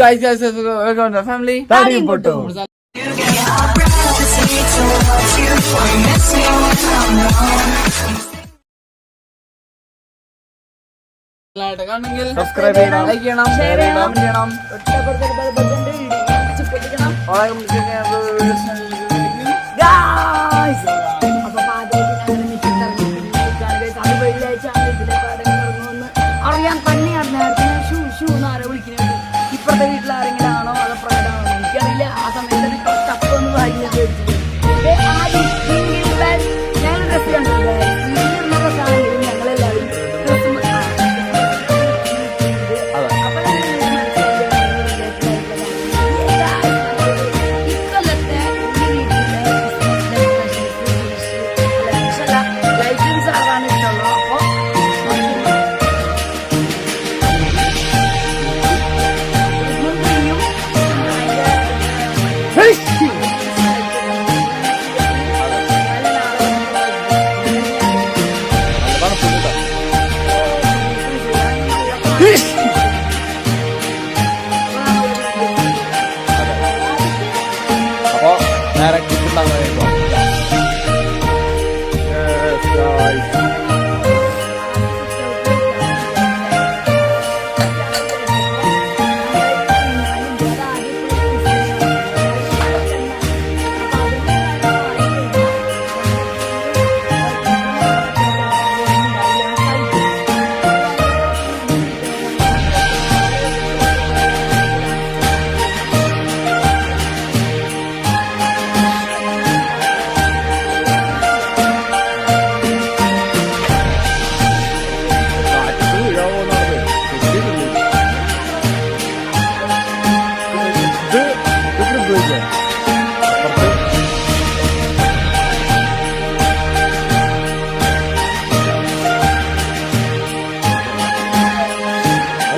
Guys guys welcome to family താടിയും പൊട്ടും Subscribe ചെയ്യണം. ലൈക്ക് ചെയ്യണം. ഷെയർ ചെയ്യണം. ചെയ്യണം.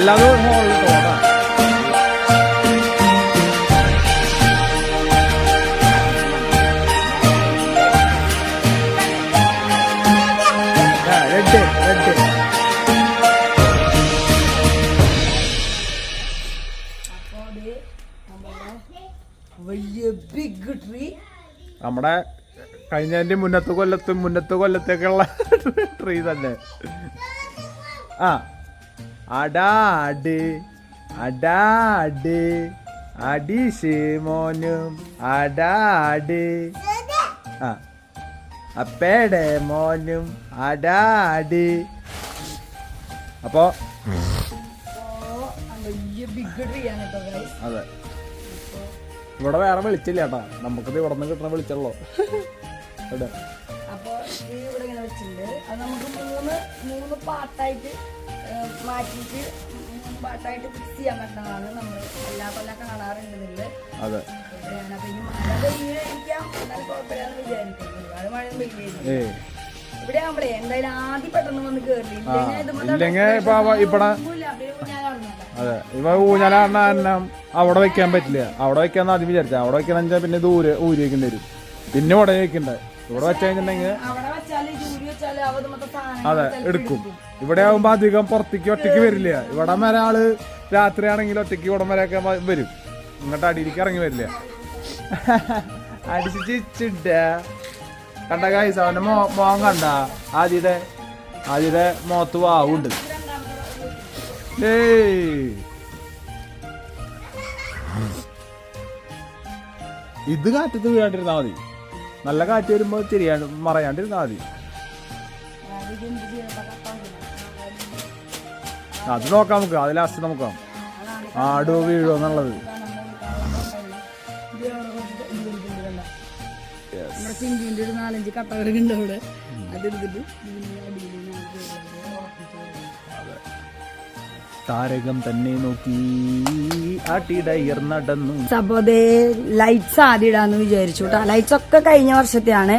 തോന്നാ റെഡ് റെഡ് നമ്മുടെ കഴിഞ്ഞതിന്റെ മുന്നത്തെ കൊല്ലത്തും മുന്നത്തെ കൊല്ലത്തേക്കുള്ള ട്രീ തന്നെ. ആ. അടാട് അടാട് അടിശ് മോനും അടാട്. ആ അപ്പേടെ മോനും അടാട്. അപ്പോ? അതെ. ഇവിടെ വേറെ വിളിച്ചില്ല ചേട്ടാ നമുക്കത് ഇവിടെ നിന്ന് കിട്ടണ വിളിച്ചല്ലോ. അപ്പൊ അപ്പോൾ ഇവിടെ ഇങ്ങനെ വെച്ചിട്ടുണ്ട്. അത് നമുക്ക് മൂന്ന് മൂന്ന് പാർട്ടായിട്ട് മാറ്റിയിട്ട് പാട്ടായിട്ട് ഫിക്സ് ചെയ്യാൻ പറ്റുന്നതാണ് നമ്മൾ എല്ലാ കൊല്ലം കാണാറുണ്ട് അതെ. ഇവിടെ ആവുമ്പളേ എന്തായാലും ആദ്യം പെട്ടെന്ന് വന്ന് കേറി ഇപ്പൊ അതെ. അവിടെ വെക്കാൻ പറ്റില്ല. അവിടെ വെക്കാന്ന് ആദ്യം വിചാരിച്ച. അവിടെ വെക്കാന്ന് വെച്ചാൽ പിന്നെ ദൂരെ ഊരി വെക്കേണ്ടി വരും. പിന്നെ ഉടനെ വെക്കണ്ടേ? ഇവിടെ വെച്ചുകഴിഞ്ഞിട്ടുണ്ടെങ്കിൽ അതെ എടുക്കും. ഇവിടെ ആവുമ്പോ അധികം പുറത്തേക്ക് ഒറ്റയ്ക്ക് വരില്ല. ഇവിടെ വരെ ആൾ രാത്രിയാണെങ്കിൽ ഒറ്റയ്ക്ക് ഇവിടം വരെയൊക്കെ വരും. എന്നിട്ട് അടിയിലേക്ക് ഇറങ്ങി വരില്ല. അടിച്ച് ചിച്ചിട്ട കണ്ട കായ്സ് അവന്റെ മോ മോൻ കണ്ട. ആദ്യത്തെ ആദ്യത്തെ മോത്ത് വാവുണ്ട്. ഏയ്. ഇത് കാറ്റത്ത് വീഴാണ്ടിരുന്നാ മതി. നല്ല കാറ്റ് വരുമ്പോ തിരിയാണ്ട് മറയാണ്ടിരുന്നാ മതി. അത് നോക്കാം നമുക്ക്. അത് ലാസ്റ്റ് നോക്കാം. ആടോ വീഴോ എന്നുള്ളത്. നമ്മുടെ ചിഞ്ചിന്റെ ഒരു നാലഞ്ച് കട്ടകളുണ്ട് അവിടെ. അതെടുത്തിട്ട് താരകം തന്നെ നോക്കി. ആട്ടിടയർ നടന്നു. അപ്പൊ അതേ ലൈറ്റ്സ് ആദ്യം ഇടാന്ന് വിചാരിച്ചു കേട്ടോ ലൈറ്റ്സ് ഒക്കെ കഴിഞ്ഞ വർഷത്തെയാണ്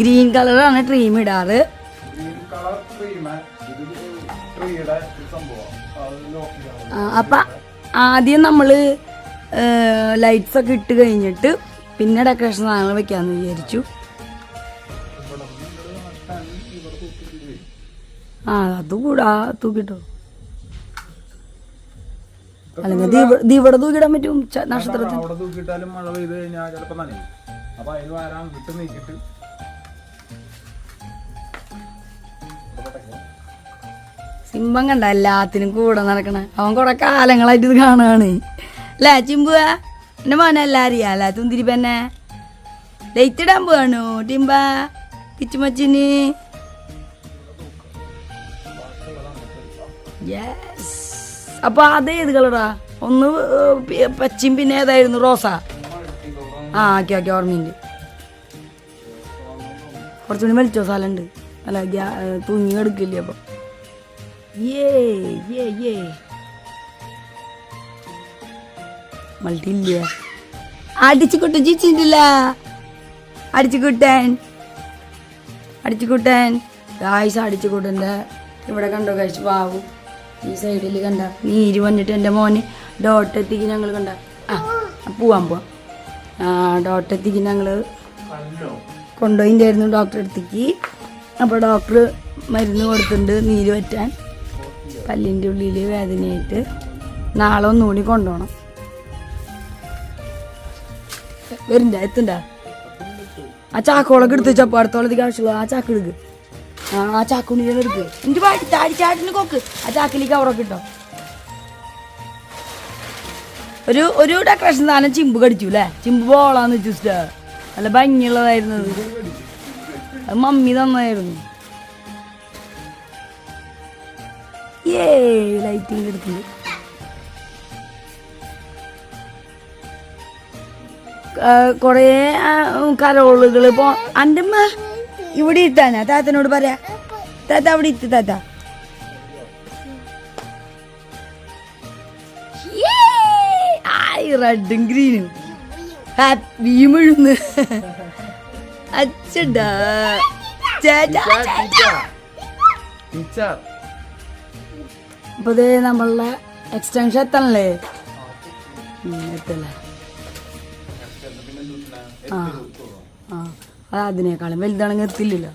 ഗ്രീൻ കളറാണ് ട്രീം ഇടാറ്. അപ്പൊ ആദ്യം നമ്മൾ ലൈറ്റ്സ് ഒക്കെ ഇട്ട് കഴിഞ്ഞിട്ട് പിന്നെ ഡെക്കറേഷൻ സാധനങ്ങൾ വെക്കാന്ന് വിചാരിച്ചു. ആ അത് കൂടാ തൂക്കിട്ടോ. അല്ലെങ്കിൽ ദീപ ഇവിടെ തൂക്കിടാൻ പറ്റും നക്ഷത്രത്തിൽ. അവിടെ തൂക്കിയിട്ടാലും മഴ പെയ്ത് കഴിഞ്ഞാൽ ചിലപ്പോ നനയും. അപ്പൊ അതിന് വരാൻ വിട്ട് നീക്കിട്ട് സിംഹം കണ്ട എല്ലാത്തിനും കൂടെ നടക്കണ. അവൻ കുറെ കാലങ്ങളായിട്ട് ഇത് കാണുകയാണ് അല്ലേ ചിമ്പുവ എന്റെ മോനെ എല്ലാം അറിയാല്ല തുന്തിരി പെന്നെ ലൈറ്റ് ഇടാൻ പോവാണു ടിമ്പ? കിച്ചുമച്ചിന്. യെസ് അപ്പൊ അത് ഏത് കളറാ? ഒന്ന് പച്ചയും പിന്നെ ഏതായിരുന്നു? റോസാ? ആ ഓക്കെ ഓക്കെ ഓർമ്മയുണ്ട്. കുറച്ചുകൂടി വലിച്ചോ സ്ഥലമുണ്ട്. അല്ല തൂങ്ങി എടുക്കില്ലേ അപ്പൊ? ഏ ഏ ഏ അടിച്ചു കുട്ടൻ ജീച്ചിട്ടില്ല അടിച്ചു കുട്ടൻ അടിച്ചു കുട്ടൻ ഗായ്സ് അടിച്ചു കുട്ടന്റെ ഇവിടെ കണ്ടോ കഴിച്ച് പാവു ഈ സൈഡിൽ കണ്ട. നീര് വന്നിട്ട് എന്റെ മോന് ഡോട്ടെത്തിക്ക് ഞങ്ങൾ കണ്ട. ആ പോവാൻ പോവാം ആ ഡോട്ടെത്തിക്ക് ഞങ്ങൾ കൊണ്ടുപോയിട്ടായിരുന്നു ഡോക്ടറെ അടുത്തേക്ക്. അപ്പോൾ ഡോക്ടർ മരുന്ന് കൊടുത്തിട്ടുണ്ട് നീര് പറ്റാൻ പല്ലിന്റെ ഉള്ളിൽ വേദനയായിട്ട്. നാളെ ഒന്നുകൂടി കൊണ്ടുപോകണം. വരുന്നുണ്ടാ എത്തണ്ട. ആ ചാക്കോളൊക്കെ എടുത്ത് വെച്ചപ്പോൾ അടുത്തോളത്തേക്ക് ആവശ്യമുള്ളൂ ആ ചാക്ക് ആ ചാക്കുണ്ണിനെ എടുക്ക്. എനിക്ക് പാടി ചാടി ചാട്ടിന് കൊക്ക്. ആ ചാക്കിലേക്ക് കവറൊക്കെ ഇട്ടോ ഒരു ഒരു ഡെക്കറേഷൻ സാധനം ചിമ്പ് കടിച്ചു അല്ലേ ചിമ്പ് ബോളാന്ന് വെച്ചിട്ട്. നല്ല ഭംഗിയുള്ളതായിരുന്നു അത്. മമ്മി തന്നായിരുന്നു. ഏ ലൈറ്റിംഗ് എടുക്കുന്നു. കുറേ കരോളുകൾ പോ എന്റെ ഇവിടെ ഇട്ടാനാ താത്തനോട് പറയാ. താത്ത അവിടെ ഇട്ട് താത്ത. റെഡും ഗ്രീനും. ഹാപ്പി മുഴുന്ന് അച്ചടാ. അപ്പൊ നമ്മളുടെ എക്സ്റ്റൻഷൻ എത്തണല്ലേ? എത്തല്ലേ? ആ ആ. അത് അതിനേക്കാളും വലുതാണെങ്കിൽ എത്തില്ലല്ലോ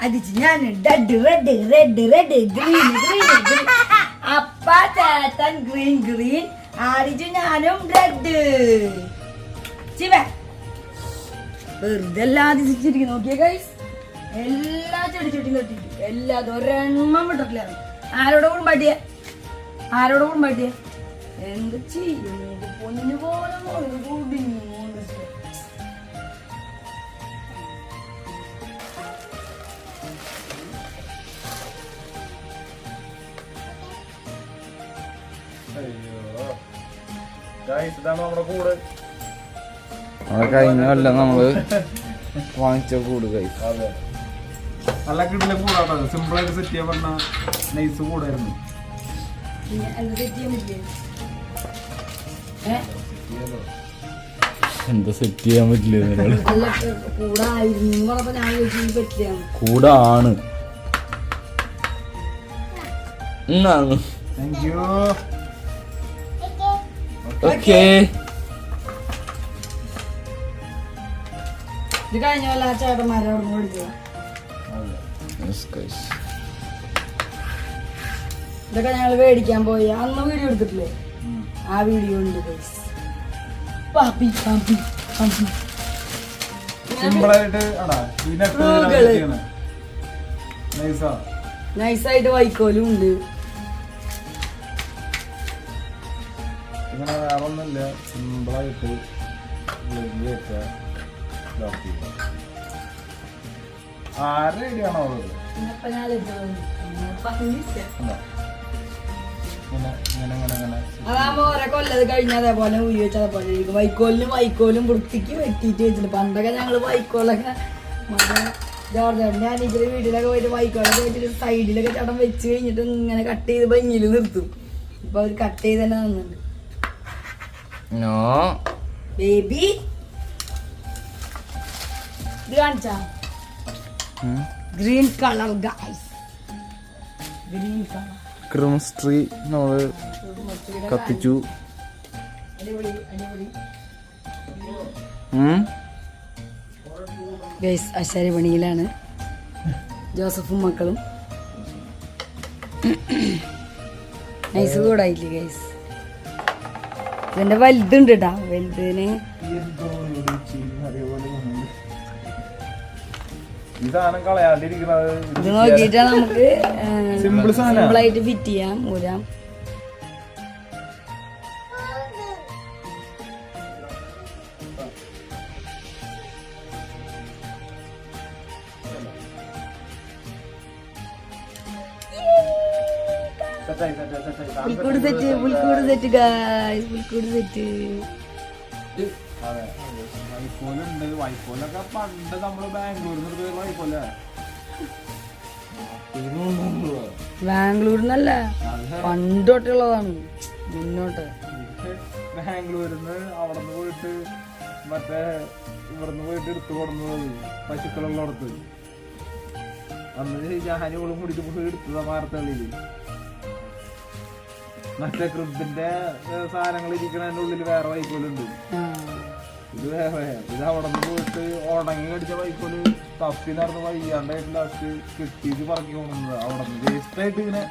അതിച്ച് ഞാൻ red red red red green green അപ്പ ചേട്ടൻ ഗ്രീൻ ഗ്രീൻ. ആടിച്ചു ഞാനും റെഡ് വെറുതെ എല്ലാ അതിച്ചിരിക്കും നോക്കിയേ ഗൈസ് എല്ലാ ചെടി ചെടിയും കെട്ടിട്ടു എല്ലാതും ഒരെണ്ണം വിട്ടിട്ടില്ല. ആരോടെ കൂടും പാട്ടിയ ആരോടെ എന്ത് ചെയ്യും? പൊന്നു പോലെ അയ്യോ. ഇതാണ് നമ്മുടെ കൂട്? അവിടെ കൊല്ലം നമ്മൾ വാങ്ങിച്ച കൂട് കൈ നല്ല കൂടാട്ടോ. സെറ്റ് ചെയ്യാൻ പറഞ്ഞ നൈസ് കൂടായിരുന്നു. എന്ത് സെറ്റ് ചെയ്യാൻ പറ്റില്ല കൂടാണ്. എന്നാണ്? താങ്ക് യു ഓക്കേ ഇത് കഴിഞ്ഞ പോലെ ആ ചേട്ടന്മാരെ അവിടെ പഠിച്ചതാ ഇതൊക്കെ ഞങ്ങൾ മേടിക്കാൻ പോയി. അന്ന് വീഡിയോ എടുത്തിട്ടില്ലേ? ആ വീഡിയോ ഉണ്ട് ഗൈസ് പാപ്പി പാപ്പി പാപ്പി നൈസായിട്ട് വൈക്കോലും ഉണ്ട്. ഇങ്ങനെ വേറെ ഒന്നുമില്ല. സിമ്പിൾ ആരുടെ ഐഡിയ ആണോ അതാകുമ്പോ ഓരോ കൊല്ലത് കഴിഞ്ഞ അതേപോലെ വെച്ച് അതേപോലെ ഇരിക്കും. വൈക്കോലിനും വൈക്കോലും വൃത്തിക്ക് വെട്ടിയിട്ട് വെച്ചിട്ട് പണ്ടൊക്കെ ഞങ്ങൾ വൈക്കോലൊക്കെ ഞാൻ ഇതിലെ വീട്ടിലൊക്കെ പോയിട്ട് വൈക്കോലൊക്കെ വെച്ചിട്ട് സൈഡിലൊക്കെ ചടം വെച്ച് കഴിഞ്ഞിട്ട് ഇങ്ങനെ കട്ട് ചെയ്ത് ഭംഗിയിൽ നിർത്തും. ഇപ്പൊ അവർ കട്ട് ചെയ്ത് തന്നെ തന്നിട്ടുണ്ട് നോ ബേബി ഇത് കാണിച്ചാ? Green colour guys green colour Christmas tree നമ്മൾ കത്തിച്ചു. ഗൈസ് അശാരി പണിയിലാണ്. ജോസഫും മക്കളും. നൈസ് കൂടായില്ലേ ഗൈസ് എന്റെ വലുതുണ്ട് കേട്ടാ വലുതിന് ഈ സാധനം കളയാണ്ടിരിക്കുന്നത്. ഇത് നോക്കിയിട്ടാണ് നമുക്ക് സിമ്പിൾ സാധനം സിമ്പിൾ ആയിട്ട് ഫിറ്റ് ചെയ്യാം ഊരാം. പുൽക്കൂട് സെറ്റ് പുൽക്കൂട് സെറ്റ് ഗായ്സ് പുൽക്കൂട് സെറ്റ് അതെ. വൈക്കോലുണ്ട് വൈക്കോലൊക്കെ പണ്ട് നമ്മൾ ബാംഗ്ലൂരിൽ നിന്ന് പോയ വൈക്കോലേ ബാംഗ്ലൂരിന്നല്ല? പണ്ടോട്ടുള്ളതാണ്. മുന്നോട്ട്. ബാംഗ്ലൂരിന്ന് അവിടെ നിന്ന് പോയിട്ട് മറ്റേ ഇവിടുന്ന് പോയിട്ട് എടുത്തു കൊടുന്നത് പശുക്കളുള്ളടത്ത്. അന്ന് ഞാനും കൂടിയിട്ട് പോയി എടുത്തതാ വാർത്തകളിൽ മറ്റേ ക്രിബിന്റെ സാധനങ്ങൾ ഇരിക്കണതിന്റെ ഉള്ളിൽ വേറെ വൈക്കോലുണ്ട് ഇത് വേറെ ഇത് അവിടെ നിന്ന് പോയിട്ട് ഉണങ്ങി കടിച്ച വൈക്കോൽ തപ്പി നടന്ന് വയ്യാണ്ടായിട്ട് ലാസ്റ്റ് കിട്ടിയിട്ട് പറക്കി കൊണ്ടുവന്നത്. അവിടെ നിന്ന് വേസ്റ്റ് ആയിട്ട് ഇങ്ങനെ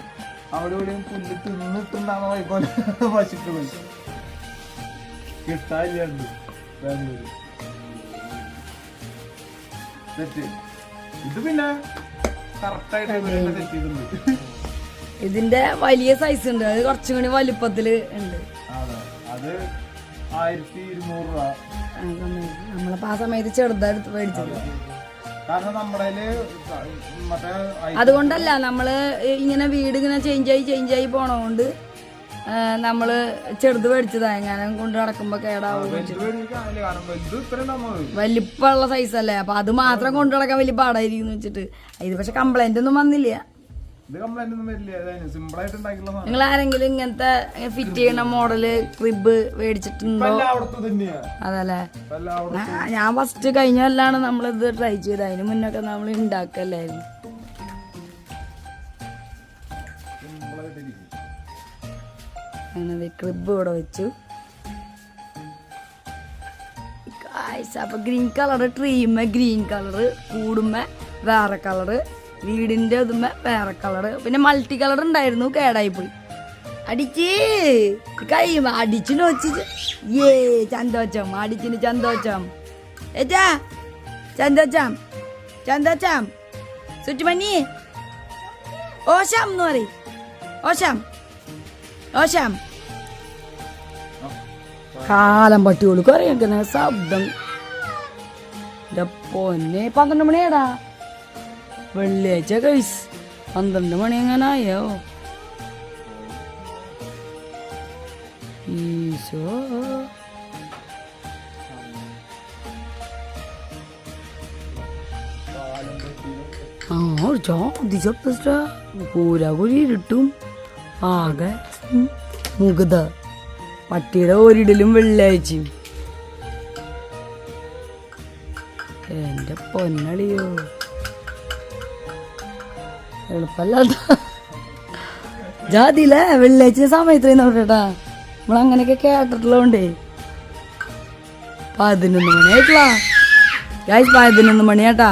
അവിടെ ഇവിടെയും പുല്ല് തിന്നിട്ടുണ്ടാകുന്ന വൈക്കോൽ പശുക്കൾ കിട്ടാനില്ലാണ്ട് ബാംഗ്ലൂര്. തെറ്റ്. ഇത് പിന്നെ കറക്റ്റായിട്ട് ചെയ്തിട്ടുണ്ട്. ഇതിന്റെ വലിയ സൈസ് ഉണ്ട്. അത് കുറച്ചും കൂടി വലിപ്പത്തിൽ ഉണ്ട്. അതെ. അത് ആയിരത്തി ഇരുന്നൂറ് രൂപ. ആ ആ സമയത്ത് ചെറുതായിട്ട് മേടിച്ചത് കാരണം നമ്മുടെ മറ്റേ അതുകൊണ്ടല്ല നമ്മൾ ഇങ്ങനെ വീട് ഇങ്ങനെ ചേഞ്ച് ആയി ചേഞ്ച് ആയി പോണോണ്ട് നമ്മൾ നമ്മൾ ചെറുത് മേടിച്ചതാ എങ്ങനെ കൊണ്ട് നടക്കുമ്പോ കേടാവും. നമ്മൾ വലിപ്പമുള്ള സൈസ് അല്ലേ? അപ്പൊ അത് മാത്രം കൊണ്ടു നടക്കാൻ വലിയ പാടായിരിക്കും വെച്ചിട്ട്. ഇത് പക്ഷെ കംപ്ലൈന്റ് ഒന്നും വന്നില്ല. ഇത് കംപ്ലൈന്റ് ഒന്നും വരില്ല. സിമ്പിൾ ആയിട്ട് ഉണ്ടാക്കിയുള്ള സാധനം. നിങ്ങൾ ആരെങ്കിലും ഇങ്ങനത്തെ ഫിറ്റ് ചെയ്യണ മോഡൽ ക്രിബ് മേടിച്ചിട്ടുണ്ടോ? എല്ലായിടത്തും തന്നെയാ അതല്ലേ? ഞാൻ ഫസ്റ്റ് കഴിഞ്ഞ കൊല്ലാണ് നമ്മളിത് ട്രൈ ചെയ്തത്. അതിന് മുന്നൊക്കെ നമ്മൾ ഉണ്ടാക്കല്ലായിരുന്നു അങ്ങനെ ക്രിബ് ഇവിടെ വെച്ചു. അപ്പൊ ഗ്രീൻ കളർ ട്രീമ ഗ്രീൻ കളർ കൂടുമ്പ വേറെ കളറ് വീടിന്റെ ഇതുമ്മ വേറെ കളറ് പിന്നെ മൾട്ടി കളർ ഉണ്ടായിരുന്നു കേടായി പോയി. അടിച്ച് കൈ അടിച്ചു നോച്ചിച്ച് ഏ ചന്തോച്ചം അടിച്ചിന് ചന്തോച്ചം. ഏറ്റാ ചന്തോച്ചാം ചന്തോച്ചാം. സുറ്റുമണി ഓശാം എന്ന് പറയും. ഓശാം ഓശാം. കാലം പട്ടി കൊടുക്കും അറിയാം ശബ്ദം. പൊന്നെ പന്ത്രണ്ട് മണിയാടാ വെള്ളിയാഴ്ച കഴിച്ച് പന്ത്രണ്ട് മണി എങ്ങനായോ? ഈശോ. ആ ആകെ മുഗ്ധ പട്ടിയുടെ ഒരിടലും വെള്ളിയാഴ്ചയും. എന്റെ പൊന്നളിയോ. എളുപ്പല്ലാത്ത ജാതിയില്ലേ വെള്ളിയാഴ്ച സമയത്ത് നോക്കട്ടാ നമ്മളങ്ങനെയൊക്കെ കേട്ടിട്ടുള്ളതുകൊണ്ടേ. പതിനൊന്ന് മണിയായിട്ടില്ല ഗായ്സ് പതിനൊന്ന് മണിയാട്ടാ.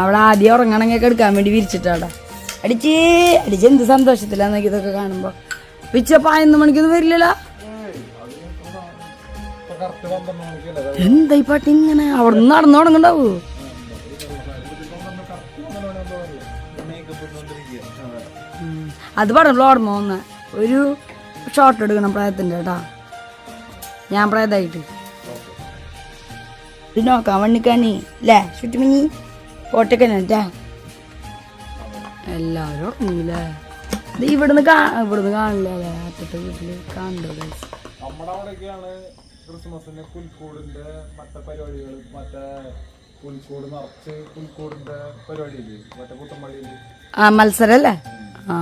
അവിടെ ആദ്യം ഉറങ്ങണമെങ്കിൽ എടുക്കാൻ വേണ്ടി വിരിച്ചിട്ടാടാ അടിച്ച് അടിച്ച് എന്ത് സന്തോഷത്തിലാന്ന് ഇതൊക്കെ കാണുമ്പോ. പിച്ച പതിനൊന്ന് മണിക്കൊന്നും വരില്ലല്ലോ. എന്താ ഈ ഇങ്ങനെ അവിടെ നിന്ന് നടന്നു തുടങ്ങണ്ടാവൂ അത് പറഞ്ഞല്ലോ ഓർമ്മ ഒന്ന് ഒരു ഷോട്ട് എടുക്കണം പ്രായത്തിന്റെ കേട്ടാ. ഞാൻ പ്രായതായിട്ട്. ഇത് നോക്കാം വണ്ണിക്കണി അല്ലേ ചുറ്റുമിനി അല്ലേ എല്ലാവരും ഉറങ്ങിയില്ലേ ഇത് ഇവിടുന്ന് കാ ഇവിടുന്ന് കാണില്ല അല്ലേ അറ്റത്തെ വീട്ടിൽ കാണില്ല ക്രിസ്മസിന് പുൽക്കൂടിന്റെ മറ്റേ പരിപാടികൾ മറ്റേ പുൽക്കൂട് മറ്റേ പുത്തമ്പള്ളിയിൽ ആ ആ.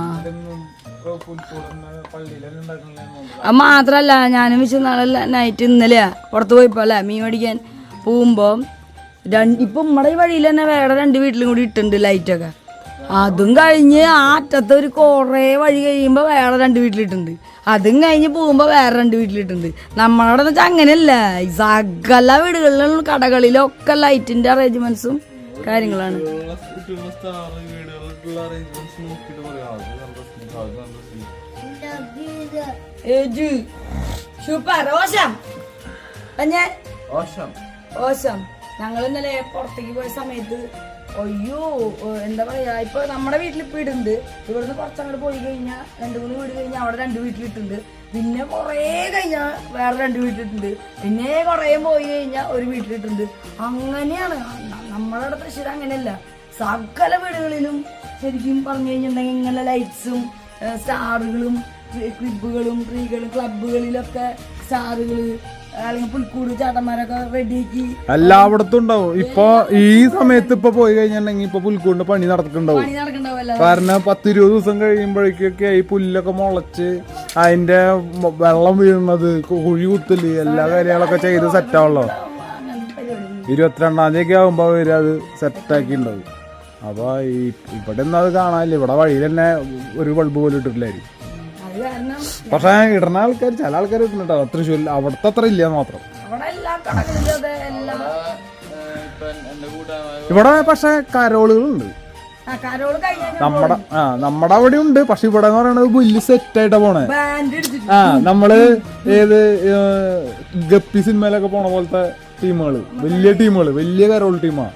പള്ളിയിലെല്ലാം ഉണ്ടാക്കണില്ലെന്ന് അത് മാത്രല്ല ഞാനും വെച്ച് നാളെ നൈറ്റ് ഇന്നലെയാ പുറത്ത് പോയപ്പോ അല്ലേ മീൻ മേടിക്കാൻ പോകുമ്പോ ഇപ്പൊ നമ്മുടെ ഈ വഴിയിൽ തന്നെ വേറെ രണ്ട് വീട്ടിലും കൂടി ഇട്ടുണ്ട് ലൈറ്റൊക്കെ അതും കഴിഞ്ഞ് ആ അറ്റത്ത് ഒരു കുറേ വഴി കഴിയുമ്പോൾ വേറെ രണ്ട് വീട്ടിലിട്ടുണ്ട് അതും കഴിഞ്ഞ് പോകുമ്പോൾ വേറെ രണ്ട് വീട്ടിലിട്ടുണ്ട് നമ്മളവിടെ വെച്ചാൽ അങ്ങനെയല്ല സകല വീടുകളിലും കടകളിലൊക്കെ ലൈറ്റിന്റെ അറേഞ്ച്മെന്റ്സും കാര്യങ്ങളാണ്. സൂപ്പർ ഓശം. ഞാൻ ഓശം. ഞങ്ങൾ ഇന്നലെ പുറത്തേക്ക് പോയ സമയത്ത് അയ്യോ എന്താ പറയാ ഇപ്പൊ നമ്മുടെ വീട്ടിൽ ഇപ്പൊ ഇടുണ്ട് ഇവിടുന്ന് കുറച്ചങ്ങോട്ട് പോയി കഴിഞ്ഞാൽ രണ്ട് മൂന്ന് വീട് കഴിഞ്ഞാൽ അവിടെ രണ്ട് വീട്ടിലിട്ടുണ്ട് പിന്നെ കുറേ കഴിഞ്ഞാൽ വേറെ രണ്ട് വീട്ടിലിട്ടുണ്ട് പിന്നെ കുറേ പോയി കഴിഞ്ഞാൽ ഒരു വീട്ടിലിട്ടുണ്ട് അങ്ങനെയാണ്. നമ്മളവിടെ നമ്മുടെ തൃശ്ശൂർ അങ്ങനെയല്ല. സകല വീടുകളിലും ശരിക്കും പറഞ്ഞു കഴിഞ്ഞിട്ടുണ്ടെങ്കിൽ ഇങ്ങനെ ലൈറ്റ്സും സ്റ്റാറുകളും ക്ലിബുകളും ട്രീകളും ക്ലബുകളിലൊക്കെ സ്റ്റാറുകൾ അല്ലെങ്കിൽ പുൽക്കൂട് ചാട്ടന്മാരൊക്കെ റെഡിയാക്കി എല്ലായിടത്തും ഉണ്ടാവും. ഇപ്പൊ ഈ സമയത്ത് ഇപ്പൊ പോയി കഴിഞ്ഞിട്ടുണ്ടെങ്കിൽ ഇപ്പൊ പുൽക്കൂടിന്റെ പണി നടക്കുന്നുണ്ടാവും. കാരണം പത്തിരുപത് ദിവസം കഴിയുമ്പോഴേക്കൊക്കെ ഈ പുല്ലൊക്കെ മുളച്ച് അതിന്റെ വെള്ളം വീഴുന്നത് കുഴി കുത്തൽ എല്ലാ കാര്യങ്ങളൊക്കെ ചെയ്ത് സെറ്റ് ആവല്ലോ അങ്ങനത്തെ പരിപാടി ഇരുപത്തിരണ്ടാം തീയതി ഒക്കെ ആകുമ്പോ അവർ അത് സെറ്റാക്കി ഉണ്ടാവും അപ്പൊ ഈ ഇവിടെ ഒന്നും അത് കാണാനില്ല. ഇവിടെ വഴിയിൽ തന്നെ ഒരു ബൾബ് പോലും ഇട്ടിട്ടില്ലായിരിക്കും. പക്ഷേ കാരണം പക്ഷെ ഇടുന്ന ആൾക്കാർ ചില ആൾക്കാർ ഇട്ടുണ്ടോ തൃശ്ശൂരിൽ അവിടുത്തെ അത്ര ഇല്ല മാത്രം. ഇവിടെ പക്ഷെ കരോളുകളുണ്ട്. ആ കരോൾ കഴിഞ്ഞാൽ നമ്മുടെ ആ നമ്മടെ അവിടെ ഉണ്ട് പക്ഷെ ഇവിടെ എന്ന് പറയുന്നത് വലിയ സെറ്റ് ആയിട്ടാ പോണേ. ആ നമ്മൾ ഏത് ഗപ്പി സിനിമയിലൊക്കെ പോണ പോലത്തെ ടീമുകൾ. വലിയ ടീമുകൾ. വലിയ കരോൾ ടീമാ.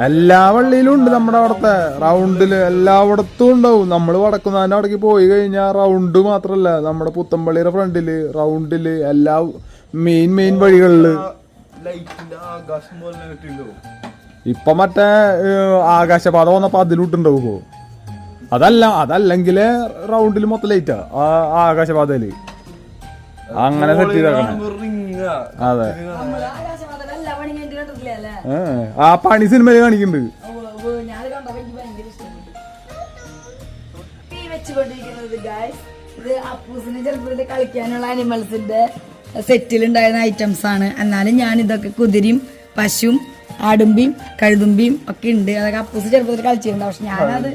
എല്ലാ വള്ളിയിലും ഉണ്ട് നമ്മുടെ അവിടത്തെ. റൗണ്ടിൽ എല്ലായിടത്തും ഉണ്ടാവും. നമ്മൾ വടക്കുന്ന അവിടേക്ക് പോയി കഴിഞ്ഞാൽ റൗണ്ട് മാത്രല്ല. നമ്മുടെ പുത്തമ്പള്ളിയുടെ ഫ്രണ്ടിൽ റൗണ്ടിൽ എല്ലാ മെയിൻ മെയിൻ വഴികളിൽ. ഇപ്പൊ മറ്റേ ആകാശപാത വന്നപ്പോ അതിലൂട്ടുണ്ടാവുമോ അതല്ല അതല്ലെങ്കിൽ റൗണ്ടിൽ മൊത്തം ലൈറ്റാ ആ. ആകാശപാതയിൽ. അങ്ങനെ സെറ്റ് ചെയ്തേക്കണം. അതെ. ആ പണി സിനിമയിൽ കാണിക്കുന്നുണ്ട് ഇത് കളിക്കാനുള്ള അനിമൽസിന്റെ സെറ്റിൽ ഉണ്ടായിരുന്ന ഐറ്റംസ് ആണ്. എന്നാലും ഞാൻ ഇതൊക്കെ കുതിരയും പശുവും ആടുമ്പിയും കഴുതുമ്പിയും ഒക്കെ ഉണ്ട്. അതൊക്കെ അപ്പൂസ് ചെറുപ്പത്തിൽ കളിച്ചിട്ടുണ്ട്. പക്ഷെ ഞാനത്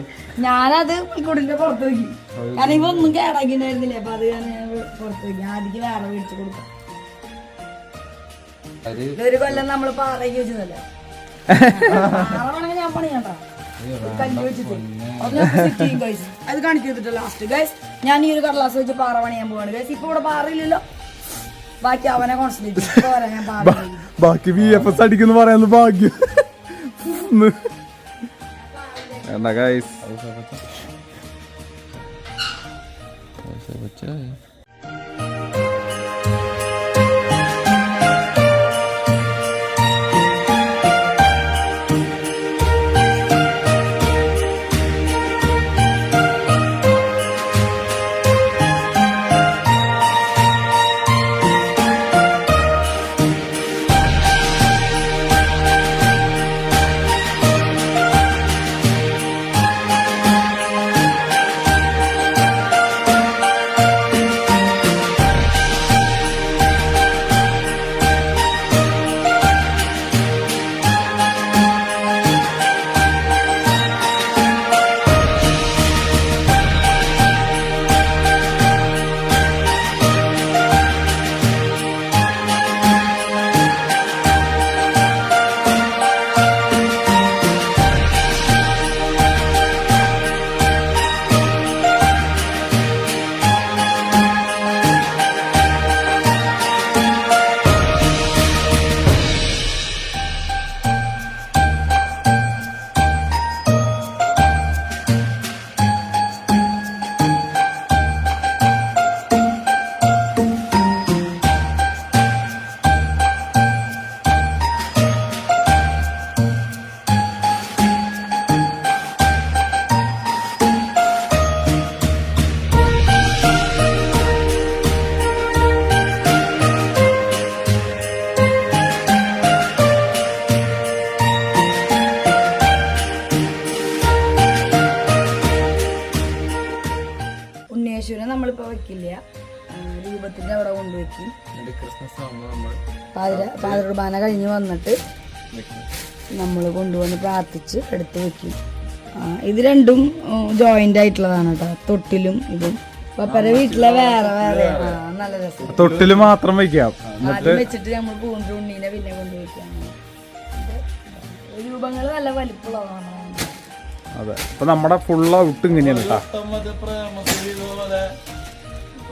ഞാനത് പുൽക്കൂടിന്റെ പുറത്ത് വെക്കും കാരണം ഇവ ഒന്നും കേടാക്കിണ്ടായിരുന്നില്ല അപ്പൊ അത് ഞാൻ പുറത്ത് വെക്കി ആദ്യം വേറെ മേടിച്ചു കൊടുക്കാം ഇതൊരു കൊല്ലം നമ്മൾ പാറയ്ക്ക് വെച്ചതല്ലേ ഞാൻ പണിയണ്ട. അത് കാണിച്ചിട്ട് ലാസ്റ്റ് ഗൈസ് ഞാൻ ഈ ഒരു കടലാസ് വെച്ച് പാറ പണിയാൻ പോവാണ്. ഗൈസ് ഇപ്പൊ ഇവിടെ പാറയില്ലല്ലോ ബാക്കി അവനെ കോൺസെൻട്രേറ്റ് പോരാ ഞാൻ പാറ പണിയും. ബാക്കി വി എഫ് എസ് അടിക്കുന്നു പറയാന്ന് ഭാഗ്യം. എന്നാ ഗൈസ് വന്നിട്ട് നമ്മൾ കൊണ്ടുവന്ന് പ്രാർത്ഥിച്ച് എടുത്ത് വെക്കും. ഇത് രണ്ടും ജോയിന്റ് ആയിട്ടുള്ളതാണ് കേട്ടോ തൊട്ടിലും ഇതും. പപ്പര വീട്ടിലെ വേറെ വേറെ. ആ നല്ല രസം. തൊട്ടിൽ മാത്രം വെക്കാം. ആദ്യം വെച്ചിട്ട് നമ്മൾ പൂണ്ട് ഉണ്ണീനെ പിന്നെ കൊണ്ടുവയ്ക്കാം രൂപങ്ങൾ നല്ല വലിപ്പമുള്ളതാണ്. അതെ. ഇപ്പൊ നമ്മുടെ ഫുൾ ഔട്ട് ഇങ്ങനെയാണ് കേട്ടാ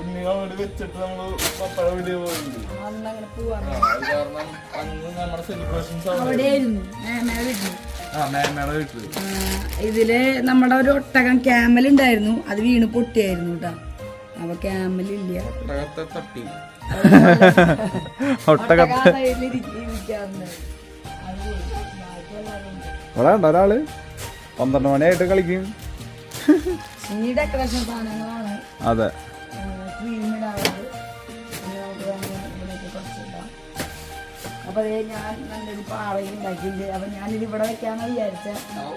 വേണ്ടി വെച്ചിട്ട് നമ്മൾ പപ്പഴ വീഡിയോ പോയിട്ടുണ്ട്. അത് കാരണം അന്ന് നമ്മുടെ സെലിബ്രേഷൻസ് അവിടെയായിരുന്നു മേമയുടെ വീട്ടിൽ ആ മേമയുടെ വീട്ടിൽ. ആ, ഇതിൽ നമ്മുടെ ഒരു ഒട്ടകം ക്യാമൽ ഉണ്ടായിരുന്നു. അത് വീണ് പൊട്ടിയായിരുന്നു കേട്ടോ അപ്പൊ ക്യാമൽ ഇല്ല. ഒട്ടകത്തെ തട്ടി. ഒട്ടകത്തെ. ഇവിടെ ഉണ്ടോ ഒരാൾ? പന്ത്രണ്ട് മണിയായിട്ട് കളിക്കും. ഇനി ഡെക്കറേഷൻ സാധനങ്ങളാണ്. അതെ. അപ്പൊ അതേ ഞാൻ നല്ലൊരു പാറയിൽ ഉണ്ടാക്കിയിട്ടുണ്ട്. അപ്പൊ ഞാനിത് ഇവിടെ വെക്കാന്ന് വിചാരിച്ച.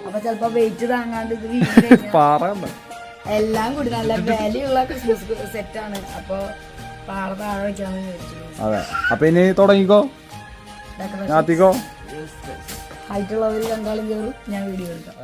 അപ്പൊ ചിലപ്പോ വെയിറ്റ് താങ്ങാണ്ട് ഇത് പാറ എല്ലാം കൂടി നല്ല വിലയുള്ള ക്രിസ്മസ് സെറ്റാണ് അപ്പൊ പാറ താഴെ വെക്കാന്ന് വിചാരിച്ചു. അതെ. അപ്പൊ ഇനി തുടങ്ങിക്കോ? ഡെക്കറേഷൻ ഞാത്തിക്കോ ഹൈറ്റ് ഉള്ളവർ രണ്ടാളും കയറും ഞാൻ വീഡിയോ എടുക്കാം.